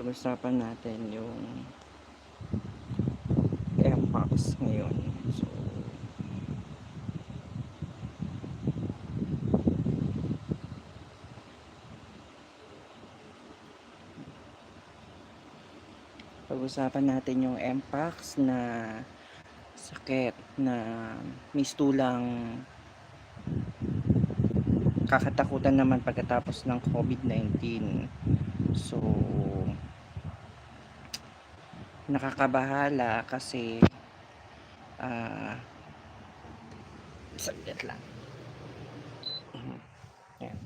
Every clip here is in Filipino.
pag-usapan natin yung Mpox ngayon. So, pag-usapan natin yung Mpox na sakit na mistulang kakatakutan naman pagkatapos ng COVID-19. So, nakakabahala kasi ah saglit lang. Mhm. Yan.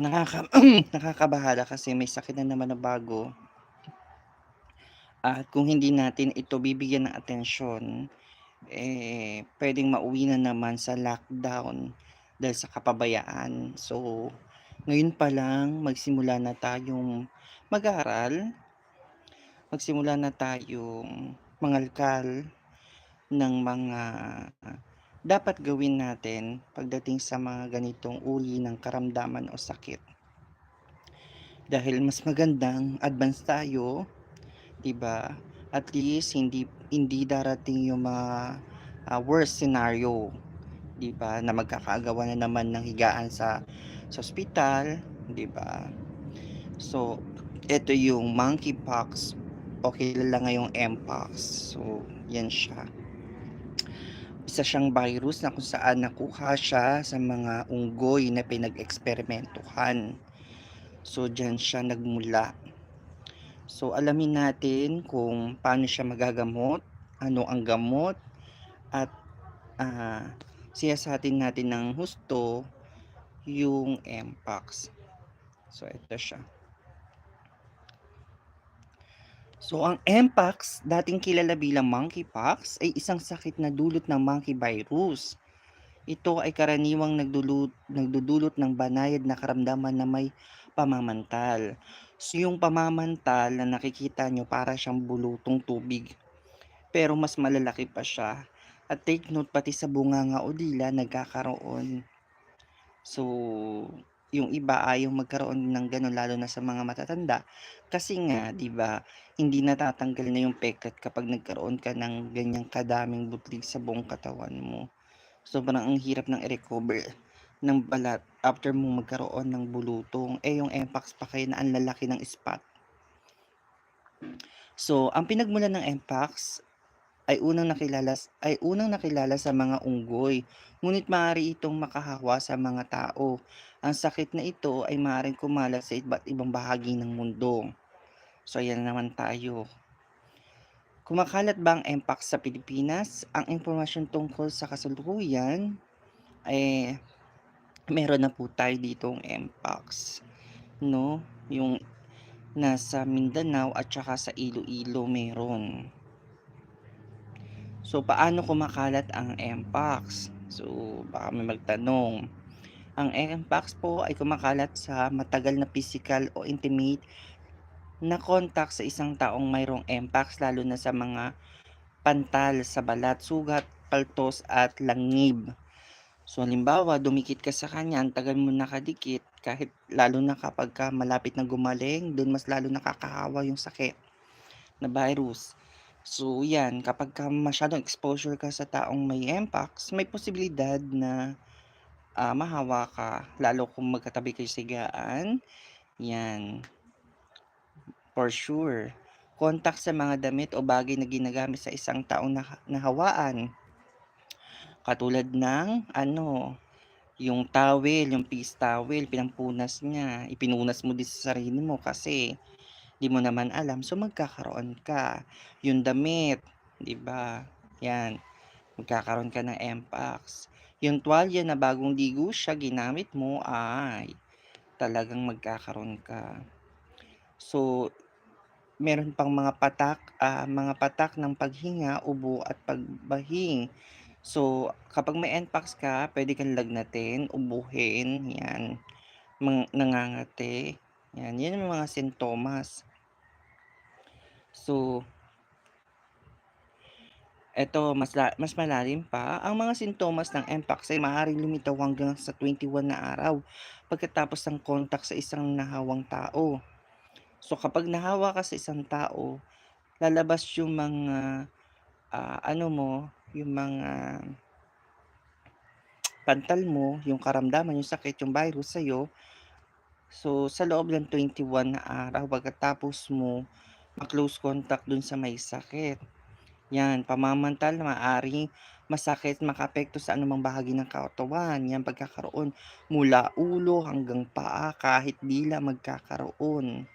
Nakaka nakakabahala kasi may sakit na naman na bago. At kung hindi natin ito bibigyan ng atensyon, eh pwedeng mauwi na naman sa lockdown dahil sa kapabayaan. So, ngayon pa lang magsimula na tayong mag-aral, magsimula na tayong mangalkal ng mga dapat gawin natin pagdating sa mga ganitong uri ng karamdaman o sakit. Dahil mas magandang advance tayo, 'di ba? At least hindi hindi darating yung mga ah, worst scenario, 'di ba? Na magkakaagawan na naman ng higaan sa sa ospital, 'di ba? So, ito yung monkeypox o kilala ngayong Mpox. So, yan siya. Isa siyang virus na kung saan nakuha siya sa mga unggoy na pinag-eksperimentuhan. So, dyan siya nagmula. So, alamin natin kung paano siya magagamot, ano ang gamot, at ah, siyasatin natin ng husto yung Mpox. So, ito siya. So, ang Mpox, dating kilala bilang monkeypox, ay isang sakit na dulot ng monkey virus. Ito ay karaniwang nagdulot, nagdudulot ng banayad na karamdaman na may pamamantal. So, yung pamamantal na nakikita nyo para siyang bulutong tubig. Pero mas malalaki pa siya. At take note, pati sa bunganga o dila nagkakaroon. So, yung iba ayaw magkaroon ng gano'n lalo na sa mga matatanda. Kasi nga, 'di ba, hindi natatanggal na yung peklat kapag nagkaroon ka ng ganyang kadaming butlig sa buong katawan mo. Sobrang ang hirap ng i-recover ng balat after mo magkaroon ng bulutong. Eh, yung Mpox pa kayo na ang lalaki ng spot. So, ang pinagmulan ng Mpox ay unang nakilala ay unang nakilala sa mga unggoy, ngunit maaari itong makahawa sa mga tao. Ang sakit na ito ay maaaring kumalat sa iba't ibang bahagi ng mundo. So ayan naman tayo. Kumakalat ba ang Mpox sa Pilipinas? Ang impormasyon tungkol sa kasalukuyan ay meron na po tayo ditong Mpox, no? Yung nasa Mindanao at saka sa Iloilo meron. So, paano kumakalat ang Mpox? So, baka may magtanong. Ang Mpox po ay kumakalat sa matagal na physical o intimate na contact sa isang taong mayroong Mpox lalo na sa mga pantal sa balat, sugat, paltos at langib. So, halimbawa, dumikit ka sa kanya, ang tagal mo nakadikit, kahit lalo na kapag ka malapit na gumaling, doon mas lalo nakakahawa yung sakit na virus. So, yan, kapag ka masyadong exposure ka sa taong may Mpox, may posibilidad na ah, mahawa ka, lalo kung magkatabi kayo sa higaan. Yan, for sure. Contact sa mga damit o bagay na ginagamit sa isang taong nah- nahawaan. Katulad ng, ano, yung towel, yung peace towel, pinampunas niya, ipinunas mo din sa sarili mo kasi di mo naman alam, so magkakaroon ka. Yung damit, di ba? Yan, magkakaroon ka ng Mpox. Yung tuwalya na bagong ligo siya, ginamit mo, ay, talagang magkakaroon ka. So, meron pang mga patak, ah, mga patak ng paghinga, ubo at pagbahing. So, kapag may Mpox ka, pwede kang lagnatin, ubuhin, yan, mang- nangangati, yan, yan yung mga sintomas. So, eto mas mas malalim pa, ang mga sintomas ng Mpox ay maaaring lumitaw hanggang sa 21 na araw pagkatapos ng contact sa isang nahawang tao. So, kapag nahawa ka sa isang tao, lalabas yung mga, ah, ano mo, yung mga pantal mo, yung karamdaman, yung sakit, yung virus sa'yo. So, sa loob ng 21 na araw pagkatapos mo ma-close contact dun sa may sakit. Yan, pamamantala maaaring masakit, makaapekto sa anumang bahagi ng katawan. Yan, pagkakaroon mula ulo hanggang paa, kahit dila magkakaroon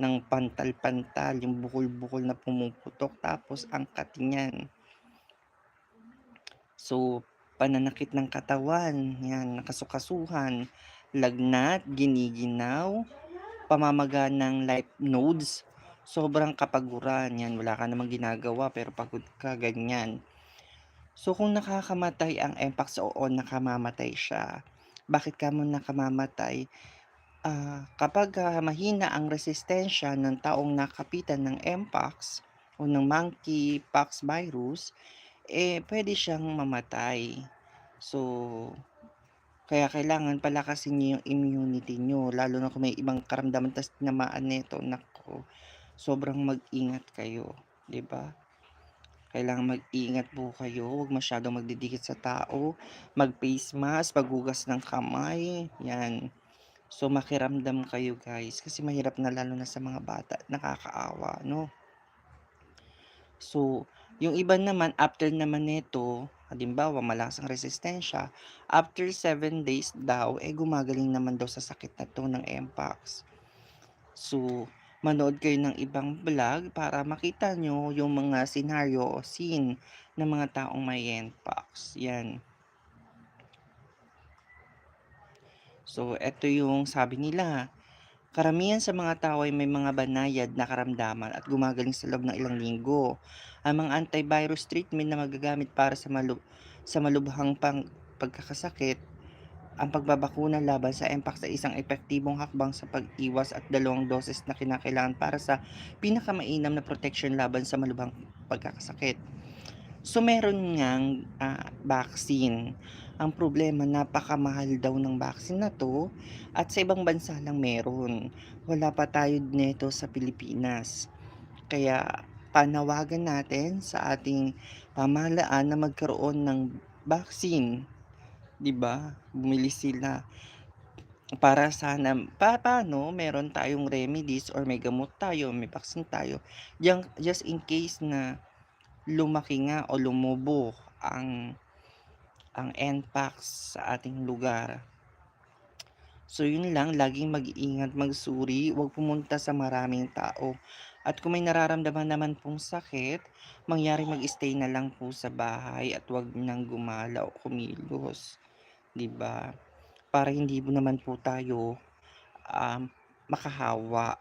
ng pantal-pantal, yung bukol-bukol na pumuputok, tapos ang kati niyan. So, pananakit ng katawan, yan, kasukasuhan, lagnat, giniginaw, pamamaga ng lymph nodes, sobrang kapaguran, yan, wala ka namang ginagawa pero pagod ka, ganyan. So, kung nakakamatay ang mpox, oo, nakamamatay siya. Bakit kamo nakamamatay? Ah, kapag, ah, mahina ang resistensya ng taong nakapitan ng mpox o ng monkeypox virus, eh, puwede siyang mamatay. So, kaya kailangan palakasin niyo yung immunity niyo lalo na kung may ibang karamdaman ta's tinamaan nito, naku, sobrang mag-ingat kayo, 'di ba? Kailangan mag-ingat po kayo, huwag masyadong magdidikit sa tao, mag-face mask, paghugas ng kamay, 'yan. So, makiramdam kayo guys, kasi mahirap na lalo na sa mga bata, nakakaawa 'no? So, yung iba naman after naman nito, halimbawa malakas ang resistensya, after 7 days daw, eh, gumagaling naman daw sa sakit na 'to ng mpox. So, manood kayo ng ibang vlog para makita niyo yung mga senaryo o scene ng mga taong may mpox, 'yan. So, eto yung sabi nila, karamihan sa mga tao ay may mga banayad na karamdaman at gumagaling sa loob ng ilang linggo. Ang mga antivirus treatment na magagamit para sa malu sa malubhang pang pagkakasakit, ang pagbabakuna laban sa mpox ay isang epektibong hakbang sa pag-iwas at dalawang doses na kinakailangan para sa pinakamainam na proteksyon laban sa malubhang pagkakasakit. So, meron ngang, ah, vaccine. Ang problema napakamahal daw ng vaccine na 'to at sa ibang bansa lang meron. Wala pa tayo nito sa Pilipinas. Kaya panawagan natin sa ating pamahalaan na magkaroon ng vaccine, 'di ba? Bumili sila. Para sana pa paano meron tayong remedies or may gamot tayo, may vaccine tayo, yang just in case na lumaki nga o lumubo ang ang mpox sa ating lugar. So, yun lang, laging mag-iingat, magsuri, huwag pumunta sa maraming tao. At kung may nararamdaman naman pong sakit, mangyaring mag-stay na lang po sa bahay at huwag nang gumala o kumilos, 'di ba? Para hindi po naman po tayo, um, makahawa.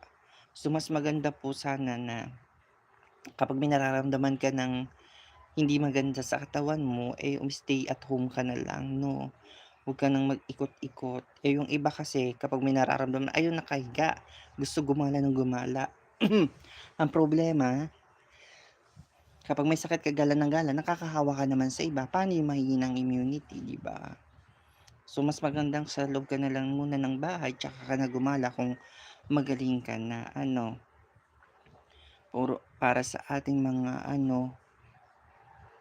So, mas maganda po sana na kapag may nararamdaman ka ng hindi maganda sa katawan mo, eh, um-stay at home ka na lang 'no. Huwag ka ng mag-ikot-ikot. Eh, yung iba kasi kapag may nararamdaman ayaw nakahiga, gusto gumala ng gumala. Ang problema kapag may sakit ka gala ng gala, nakakahawa ka naman sa iba, paano yung mahihinang immunity, 'di ba? So, mas magandang sa loob ka na lang muna ng bahay tsaka ka na gumala kung magaling ka na ano. Puro para sa ating mga ano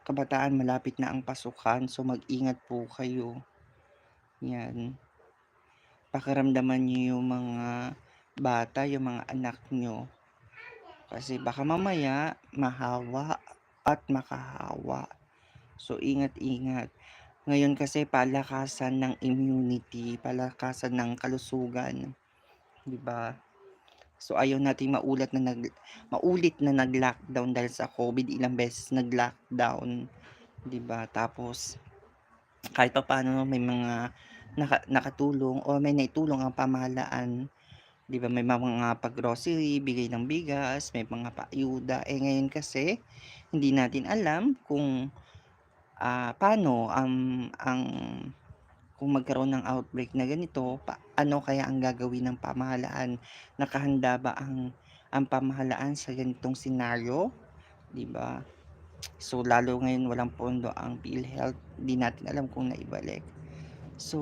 kabataan malapit na ang pasukan, so mag-ingat po kayo. 'Yan. Pakiramdaman niyo yung mga bata, yung mga anak niyo. Kasi baka mamaya mahawa at makahawa. So, ingat-ingat. Ngayon kasi palakasan ng immunity, palakasan ng kalusugan, 'di ba? So, ayaw nating maulat na nag maulit na nag-lockdown dahil sa COVID, ilang beses nag-lockdown, 'di ba? Tapos kahit papaano may mga naka nakatulong o may naitulong ang pamahalaan, 'di ba? May mga pag-grocery, bigay ng bigas, may mga paayuda. Eh, ngayon kasi hindi natin alam kung, ah, paano ang ang kung magkaroon ng outbreak na ganito, pa ano kaya ang gagawin ng pamahalaan? Nakahanda ba ang ang pamahalaan sa ganitong senaryo, 'di ba? So, lalo ngayon walang pondo ang PhilHealth, 'di natin alam kung naibalik. So,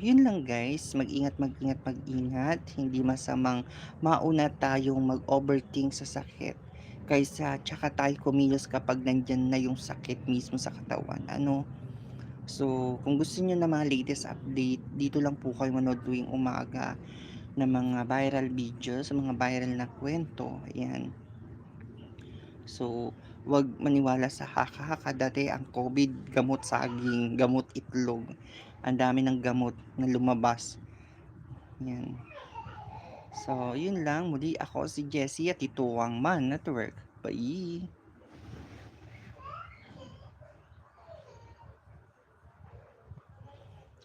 yun lang guys, mag-ingat, mag-ingat, mag-ingat. Hindi masamang mauna tayong mag-overthink sa sakit kaysa tsaka tayo kumilos kapag nandiyan na yung sakit mismo sa katawan, ano. So, kung gusto niyo ng mga latest update, dito lang po kayo manood tuwing umaga ng mga viral videos, mga viral na kwento, ayan. So, 'wag maniwala sa haka-haka. Dati ang COVID, gamot saging, gamot itlog. Ang dami ng gamot na lumabas. 'Yan. So, yun lang. Muli ako si Jessie at ito ang Man Network. Bye!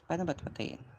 Paano ba 'to patayin?